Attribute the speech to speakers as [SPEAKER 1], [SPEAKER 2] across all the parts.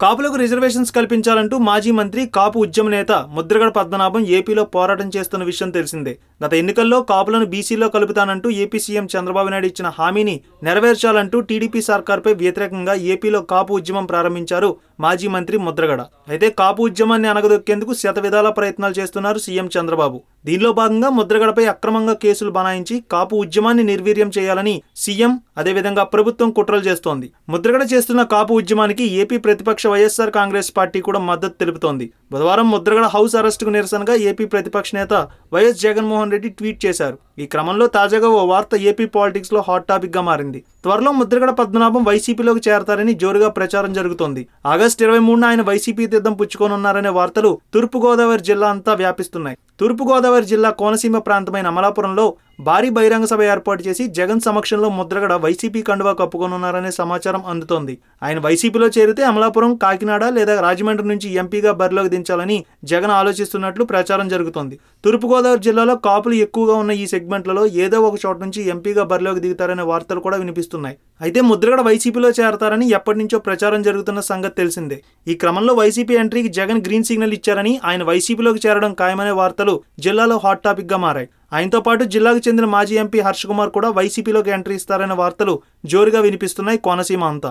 [SPEAKER 1] కాపులకు రిజర్వేషన్స్ కల్పించాలంటూ మాజీ మంత్రి కాపు ఉద్యమ నేత ముద్రగడ పద్మనాభం ఏపీలో పోరాటం చేస్తున్న విషయం తెలిసిందే. గత ఎన్నికల్లో కాపులను బీసీలో కలుపుతానంటూ ఏపీ సీఎం చంద్రబాబు నాయుడు ఇచ్చిన హామీని నెరవేర్చాలంటూ టీడీపీ సర్కార్పై వ్యతిరేకంగా ఏపీలో కాపు ఉద్యమం ప్రారంభించారు మాజీ మంత్రి ముద్రగడ. అయితే కాపు ఉద్యమాన్ని అనగదొక్కేందుకు శతవిధాల ప్రయత్నాలు చేస్తున్నారు సీఎం చంద్రబాబు. దీనిలో భాగంగా ముద్రగడపై అక్రమంగా కేసులు బనాయించి కాపు ఉద్యమాన్ని నిర్వీర్యం చేయాలని సీఎం అదేవిధంగా ప్రభుత్వం కుట్రలు చేస్తోంది. ముద్రగడ చేస్తున్న కాపు ఉద్యమానికి ఏపీ ప్రతిపక్ష వైఎస్ఆర్ కాంగ్రెస్ పార్టీ కూడా మద్దతు తెలుపుతోంది. బుధవారం ముద్రగడ హౌస్ అరెస్టుకు నిరసనగా ఏపీ ప్రతిపక్ష నేత వైఎస్ జగన్మోహన్ రెడ్డి ట్వీట్ చేశారు. ఈ క్రమంలో తాజాగా ఓ వార్త ఏపీ పాలిటిక్స్లో హాట్ టాపిక్గా మారింది. త్వరలో ముద్రగడ పద్మనాభం వైసీపీలోకి చేరతారని జోరుగా ప్రచారం జరుగుతోంది. ఆగస్టు ఇరవై మూడున ఆయన వైసీపీ తీర్థం పుచ్చుకోనున్నారనే వార్తలు తూర్పుగోదావరి జిల్లా అంతా వ్యాపిస్తున్నాయి. తూర్పుగోదావరి జిల్లా కోనసీమ ప్రాంతమైన అమలాపురంలో భారీ బహిరంగ సభ ఏర్పాటు చేసి జగన్ సమక్షంలో ముద్రగడ వైసీపీ కండువా కప్పుకొనున్నారనే సమాచారం అందుతోంది. ఆయన వైసీపీలో చేరితే అమలాపురం కాకినాడ లేదా రాజమండ్రి నుంచి ఎంపీగా బరిలోకి దించాలని జగన్ ఆలోచిస్తున్నట్లు ప్రచారం జరుగుతోంది. తూర్పుగోదావరి జిల్లాలో కాపులు ఎక్కువగా ఉన్న ఈ సెగ్మెంట్లలో ఏదో ఒక చోట నుంచి ఎంపీగా బరిలోకి దిగుతారనే వార్తలు కూడా వినిపిస్తున్నాయి. అయితే ముద్రగడ వైసీపీలో చేరతారని ఎప్పటి నుంచో ప్రచారం జరుగుతున్న సంగతి తెలిసిందే. ఈ క్రమంలో వైసీపీ ఎంట్రీకి జగన్ గ్రీన్ సిగ్నల్ ఇచ్చారని ఆయన వైసీపీలోకి చేరడం ఖాయమనే వార్తలు జిల్లాలో హాట్ టాపిక్గా మారాయి. ఆయనతో పాటు జిల్లాకు చెందిన మాజీ ఎంపీ హర్ష కుమార్ కూడా వైసీపీలోకి ఎంట్రీ ఇస్తారనే వార్తలు జోరుగా వినిపిస్తున్నాయి కోనసీమ అంతా.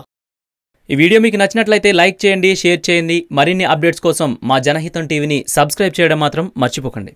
[SPEAKER 2] ఈ వీడియో మీకు నచ్చినట్లయితే లైక్ చేయండి షేర్ చేయండి. మరిన్ని అప్డేట్స్ కోసం మా జనహితం టీవీని సబ్స్క్రైబ్ చేయడం మాత్రం మర్చిపోకండి.